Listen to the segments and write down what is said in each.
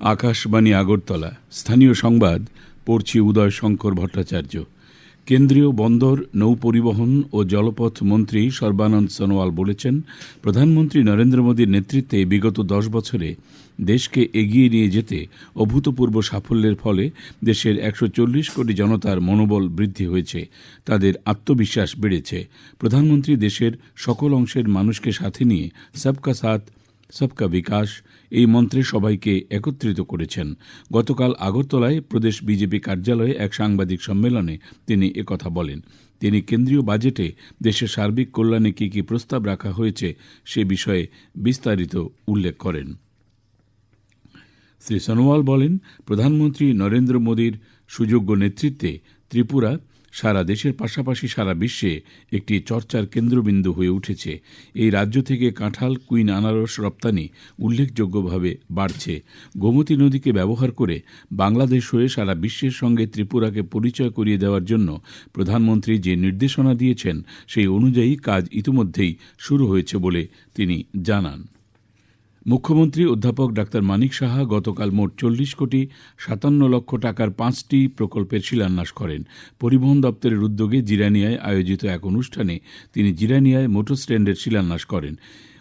আকাশবাণী আগরতলা, স্থানীয় সংবাদ, পড়ছি উদয় শঙ্কর ভট্টাচার্য। কেন্দ্রীয় বন্দর, নৌ পরিবহন ও জলপথ মন্ত্রী সর্বানন্দ সোনোয়াল বলেছেন, প্রধানমন্ত্রী নরেন্দ্র মোদীর নেতৃত্বে বিগত দশ বছরে দেশকে এগিয়ে নিয়ে যেতে অভূতপূর্ব সাফল্যের ফলে দেশের একশো চল্লিশ কোটি জনতার মনোবল বৃদ্ধি হয়েছে, তাদের আত্মবিশ্বাস বেড়েছে। প্রধানমন্ত্রী দেশের সকল অংশের মানুষকে সাথে নিয়ে সবকা সাথ সবকা বিকাশ এই মন্ত্রে সবাইকে একত্রিত করেছেন। গতকাল আগরতলায় প্রদেশ বিজেপি কার্যালয়ে এক সাংবাদিক সম্মেলনে তিনি একথা বলেন। তিনি কেন্দ্রীয় বাজেটে দেশের সার্বিক কল্যাণে কী কী প্রস্তাব রাখা হয়েছে সে বিষয়ে বিস্তারিত উল্লেখ করেন। শ্রী সোনোয়াল বলেন, প্রধানমন্ত্রী নরেন্দ্র মোদীর সুযোগ্য নেতৃত্বে ত্রিপুরা সারা দেশের পাশাপাশি সারা বিশ্বে একটি চর্চার কেন্দ্রবিন্দু হয়ে উঠেছে। এই রাজ্য থেকে কাঁঠাল, কুইন, আনারস রপ্তানি উল্লেখযোগ্যভাবে বাড়ছে। গোমতী নদীকে ব্যবহার করে বাংলাদেশ হয়ে সারা বিশ্বের সঙ্গে ত্রিপুরাকে পরিচয় করিয়ে দেওয়ার জন্য প্রধানমন্ত্রী যে নির্দেশনা দিয়েছেন, সেই অনুযায়ী কাজ ইতিমধ্যেই শুরু হয়েছে বলে তিনি জানান। মুখ্যমন্ত্রী অধ্যাপক ডাক্তার মানিক সাহা গতকাল মোট চল্লিশ কোটি সাতান্ন লক্ষ টাকার পাঁচটি প্রকল্পের শিলান্যাস করেন। পরিবহন দপ্তরের উদ্যোগে জিরানিয়ায় আয়োজিত এক অনুষ্ঠানে তিনি জিরানিয়ায় মোটর স্ট্যান্ডের শিলান্যাস করেন।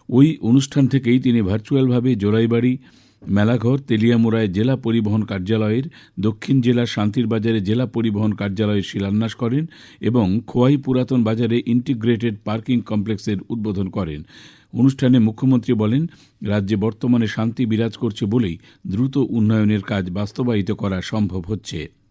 ওই অনুষ্ঠান থেকেই তিনি ভার্চুয়ালভাবে জোলাইবাড়ি মেলাঘর, তেলিয়ামুড়ায় জেলা পরিবহন কার্যালয়ের, দক্ষিণ জেলার শান্তির বাজারে জেলা পরিবহন কার্যালয়ের শিলান্যাস করেন এবং খোয়াই পুরাতন বাজারে ইন্টিগ্রেটেড পার্কিং কমপ্লেক্সের উদ্বোধন করেন। অনুষ্ঠানে মুখ্যমন্ত্রী বলেন, রাজ্যে বর্তমানে শান্তি বিরাজ করছে বলেই দ্রুত উন্নয়নের কাজ বাস্তবায়িত করা সম্ভব হচ্ছে।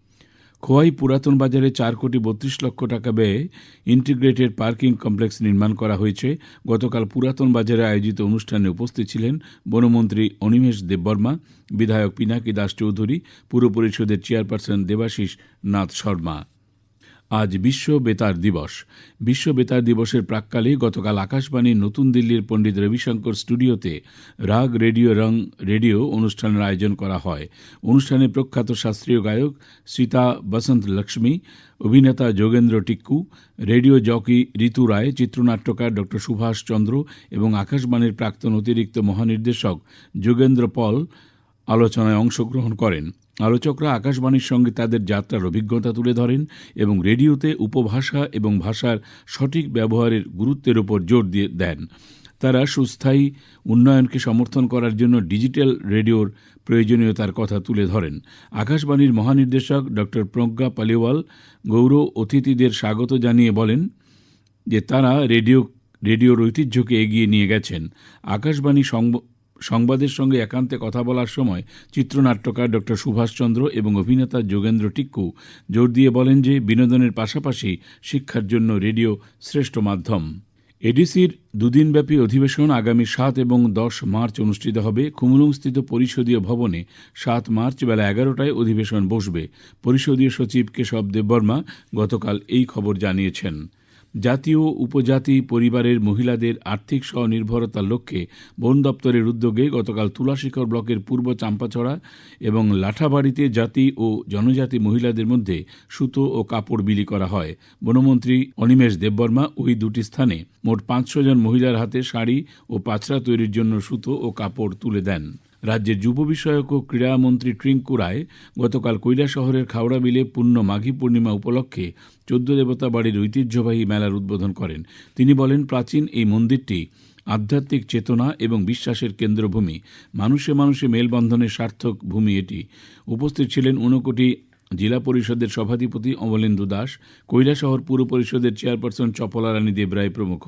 খোয়াই পুরাতন বাজারে চার কোটি বত্রিশ লক্ষ টাকা ব্যয়ে ইন্টিগ্রেটেড পার্কিং কমপ্লেক্স নির্মাণ করা হয়েছে। গতকাল পুরাতন বাজারে আয়োজিত অনুষ্ঠানে উপস্থিত ছিলেন বনমন্ত্রী অনিমেষ দেববর্মা, বিধায়ক পিনাকি দাস চৌধুরী পুর পরিষদের চেয়ারপারসন দেবাশিস নাথ শর্মা। আজ বিশ্ব বেতার দিবস। বিশ্ব বেতার দিবসের প্রাককালে গতকাল আকাশবাণীর নতুন দিল্লির পণ্ডিত রবিশঙ্কর স্টুডিওতে রাগ রেডিও রং রেডিও অনুষ্ঠানের আয়োজন করা হয়। অনুষ্ঠানে প্রখ্যাত শাস্ত্রীয় গায়ক সীতা বসন্ত লক্ষ্মী, অভিনেতা যোগেন্দ্র টিক্কু, রেডিও জকি ঋতু রায়, চিত্রনাট্যকার ড সুভাষ চন্দ্র এবং আকাশবাণীর প্রাক্তন অতিরিক্ত মহানির্দেশক যোগেন্দ্র পল আলোচনায় অংশগ্রহণ করেন, আলোচকরা আকাশবাণীর সঙ্গে তাদের যাত্রার অভিজ্ঞতা তুলে ধরেন এবং রেডিওতে উপভাষা এবং ভাষার সঠিক ব্যবহারের গুরুত্বের উপর জোর দিয়ে দেন। তারা সুস্থায়ী উন্নয়নকে সমর্থন করার জন্য ডিজিটাল রেডিওর প্রয়োজনীয়তার কথা তুলে ধরেন। আকাশবাণীর মহানির্দেশক ড. প্রজ্ঞা পালিওয়াল গৌর অতিথিদের স্বাগত জানিয়ে বলেন যে তারা রেডিও, রেডিওর ঐতিহ্যকে এগিয়ে নিয়ে গেছেন। আকাশবাণী সংবাদের সঙ্গে একান্তে কথা বলার সময় চিত্রনাট্যকার ড. সুভাষচন্দ্র এবং অভিনেতা যোগেন্দ্র টিক্কু জোর দিয়ে বলেন যে বিনোদনের পাশাপাশি শিক্ষার জন্য রেডিও শ্রেষ্ঠ মাধ্যম। এডিসির দুদিনব্যাপী অধিবেশন আগামী সাত এবং দশ মার্চ অনুষ্ঠিত হবে। খুমুলুংস্থিত পরিষদীয় ভবনে সাত মার্চ বেলা এগারোটায় অধিবেশন বসবে। পরিষদীয় সচিব কেশব দেববর্মা গতকাল এই খবর জানিয়েছেন। জাতীয় উপজাতি পরিবারের মহিলাদের আর্থিক স্বনির্ভরতার লক্ষ্যে বন দপ্তরের উদ্যোগে গতকাল তুলাশিখর ব্লকের পূর্ব চাম্পাছড়া এবং লাঠাবাড়িতে জাতি ও জনজাতি মহিলাদের মধ্যে সুতো ও কাপড় বিলি করা হয়। বনমন্ত্রী অনিমেষ দেববর্মা ওই দুটি স্থানে মোট পাঁচশো জন মহিলার হাতে শাড়ি ও পাছড়া তৈরির জন্য সুতো ও কাপড় তুলে দেন। রাজ্যের যুব বিষয়ক ও ক্রীড়ামন্ত্রী ট্রিঙ্কু রায় গতকাল কৈলা শহরের খাওড়া বিলে পূর্ণ মাঘী পূর্ণিমা উপলক্ষে চোদ্দ দেবতা বাড়ির ঐতিহ্যবাহী মেলার উদ্বোধন করেন। তিনি বলেন, প্রাচীন এই মন্দিরটি আধ্যাত্মিক চেতনা এবং বিশ্বাসের কেন্দ্রভূমি। মানুষে মানুষে মেলবন্ধনের সার্থক ভূমি এটি। উপস্থিত ছিলেন ঊনকোটি জেলা পরিষদের সভাধিপতি অমলেন্দু দাস কৈলাসহর পুর পরিষদের চেয়ারপারসন চপলা রানী দেবরায় প্রমুখ।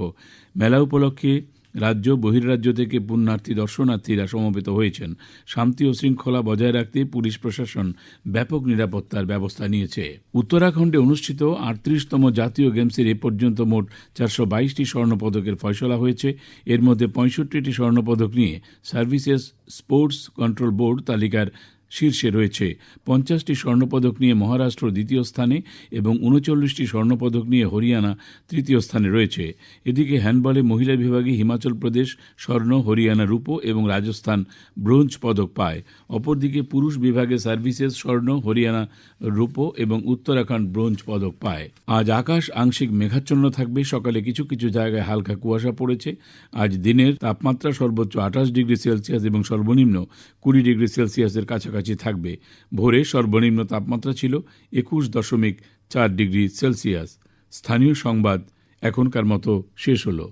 মেলা উপলক্ষে রাজ্য বহির্রাজ্য থেকে পুণ্যার্থী, দর্শনার্থীরা সমবেত হয়েছেন। শান্তি ও শৃঙ্খলা বজায় রাখতে পুলিশ প্রশাসন ব্যাপক নিরাপত্তার ব্যবস্থা নিয়েছে। উত্তরাখণ্ডে অনুষ্ঠিত আটত্রিশতম জাতীয় গেমসের এ পর্যন্ত মোট চারশো বাইশটি স্বর্ণপদকের ফয়সলা হয়েছে। এর মধ্যে পঁয়ষট্টিটি স্বর্ণপদক নিয়ে সার্ভিসেস স্পোর্টস কন্ট্রোল বোর্ড তালিকার শীর্ষে রয়েছে পঞ্চাশটি স্বর্ণপদক নিয়ে মহারাষ্ট্র দ্বিতীয় স্থানে এবং উনচল্লিশটি স্বর্ণপদক নিয়ে হরিয়ানা তৃতীয় স্থানে রয়েছে। এদিকে হ্যান্ডবলে মহিলা বিভাগে হিমাচল প্রদেশ, স্বর্ণ, হরিয়ানা রূপো এবং রাজস্থান ব্রোঞ্জ পদক পায়। অপরদিকে পুরুষ বিভাগে সার্ভিসেস, স্বর্ণ, হরিয়ানা রূপো এবং উত্তরাখণ্ড ব্রোঞ্জ পদক পায়। আজ আকাশ আংশিক মেঘাচ্ছন্ন থাকবে। সকালে কিছু কিছু জায়গায় হালকা কুয়াশা পড়েছে। আজ দিনের তাপমাত্রা সর্বোচ্চ আঠাশ ডিগ্রি সেলসিয়াস এবং সর্বনিম্ন কুড়ি ডিগ্রি সেলসিয়াসের কাছাকাছি কাছাকাছি থাকবে। ভোরে সর্বনিম্ন তাপমাত্রা ছিল একুশ দশমিক চার ডিগ্রি সেলসিয়াস। স্থানীয় সংবাদ এখনকার মতো শেষ হলো।